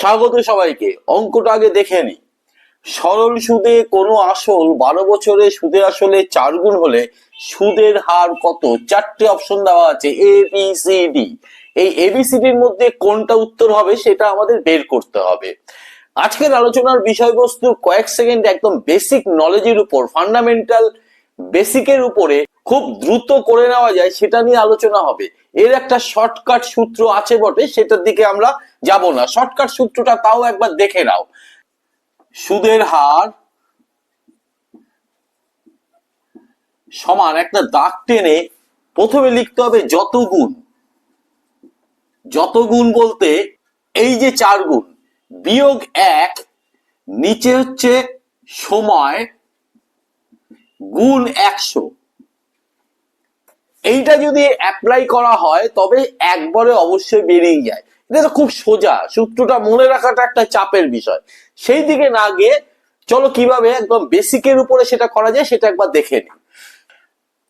স্বাগত সবাইকে। অঙ্কটা আগে দেখে নি। সরল সুদে কোনো আসল বারো বছরে সুদে আসলে চার গুণ হলে সুদের হার কত? চারটে অপশন দেওয়া আছে এ বি সি ডি এই এবিসিডির মধ্যে কোনটা উত্তর হবে সেটা আমাদের বের করতে হবে। আজকের আলোচনার বিষয়বস্তু কয়েক সেকেন্ড একদম বেসিক নলেজের উপর ফান্ডামেন্টাল বেসিকের উপরে খুব দ্রুত করে নেওয়া যায়, সেটা নিয়ে আলোচনা হবে। এর একটা শর্টকাট সূত্র আছে বটে, সেটার দিকে আমরা যাব না। শর্টকাট সূত্রটা তাও একবার দেখে নাও। সুদের হার সমান একটা দাগ টেনে প্রথমে লিখতে হবে যত গুণ। যত গুণ বলতে এই যে চার গুণ, বিয়োগ এক, নিচে হচ্ছে সময়, গুণ একশো। এইটা যদি অ্যাপ্লাই করা হয়, তবে একবারে অবশ্যই বেরিয়ে যায়। এটা তো খুব সোজা, সূত্রটা মনে রাখাটা একটা চাপের বিষয়। সেই দিকে না গিয়ে চলো কীভাবে একদম বেসিকের উপরে সেটা করা যায়, সেটা একবার দেখে নিই।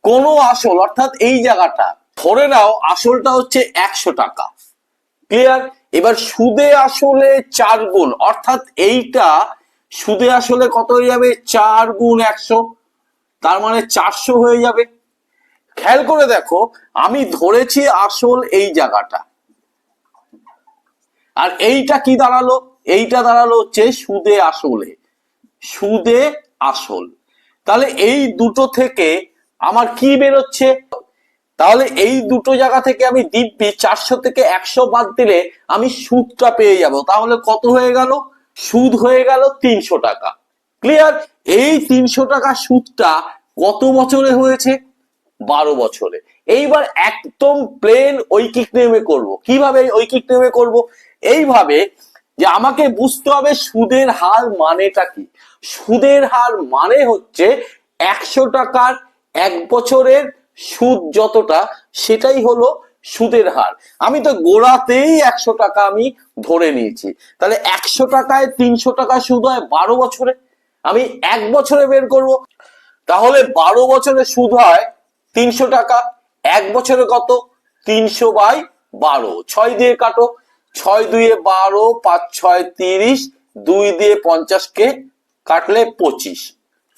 কোনো আসল, অর্থাৎ এই জায়গাটা, ধরে নাও আসলটা হচ্ছে একশো টাকা। ক্লিয়ার এবার সুদে আসলে চার গুণ, অর্থাৎ এইটা সুদে আসলে কত হয়ে যাবে? চার গুণ একশো, তার মানে চারশো হয়ে যাবে। খেয়াল করে দেখো, আমি ধরেছি আসল এই জায়গাটা। আর এইটা কি দাঁড়াল? এইটা দাঁড়াল হচ্ছে সুদে আসলে। সুদে আসল। তাহলে এই দুটো থেকে আমার কি বেরোচ্ছে? তাহলে এই দুটো জায়গা থেকে আমি দিব্যি চারশো থেকে একশো বাদ দিলে আমি সুদটা পেয়ে যাব। তাহলে কত হয়ে গেল? সুদ হয়ে গেল তিনশো টাকা। ক্লিয়ার? এই তিনশো টাকা সুদটা কত বছরে হয়েছে? বারো বছরে। এইবার একদম প্লেন ঐকিক নিয়মে করব। কীভাবে ঐকিক নিয়মে করব? এইভাবে যে আমাকে বুঝতে হবে সুদের হার মানেটা কি। সুদের হার মানে হচ্ছে একশো টাকার এক বছরের সুদ যতটা, সেটাই হলো সুদের হার। আমি তো গোড়াতেই একশো টাকা আমি ধরে নিয়েছি। তাহলে একশো টাকায় তিনশো টাকা সুদ হয় বারো বছরে? আমি এক বছরে বের করব। তাহলে বারো বছরে সুদ হয় তিনশো টাকা, এক বছরে কত? তিনশো বাই বারো। ছয় দিয়ে কাটো। ছয় দুয়ে বারো, পাঁচ ছয় তিরিশ, দুই দিয়ে পঞ্চাশকে কাটলে পঁচিশ।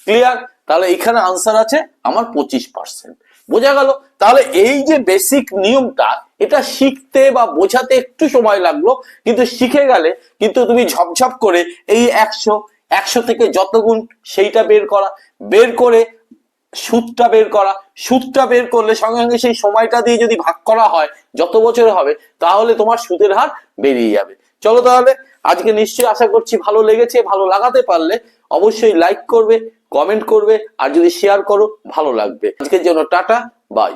ক্লিয়ার তাহলে এখানে আনসার আছে, আমার পঁচিশ পার্সেন্ট বোঝা গেল? তাহলে এই যে বেসিক নিয়মটা, এটা শিখতে বা বোঝাতে একটু সময় লাগল, কিন্তু শিখে গেলে কিন্তু তুমি ঝপঝপ করে এই একশো একশো থেকে যত গুণ সেইটা বের করা, বের করে সুদটা বের করা, সুদটা বের করলে সঙ্গে সঙ্গে সেই সময়টা দিয়ে যদি ভাগ করা হয়, যত বছর হবে, তাহলে তোমার সুদের হার বেরিয়ে যাবে। চলো তাহলে, আজকে নিশ্চয়ই আশা করছি ভালো লেগেছে, ভালো লাগাতে পারলে অবশ্যই লাইক করবে কমেন্ট করবে, আর যদি শেয়ার করো, ভালো লাগবে। আজকের জন্য টাটা বাই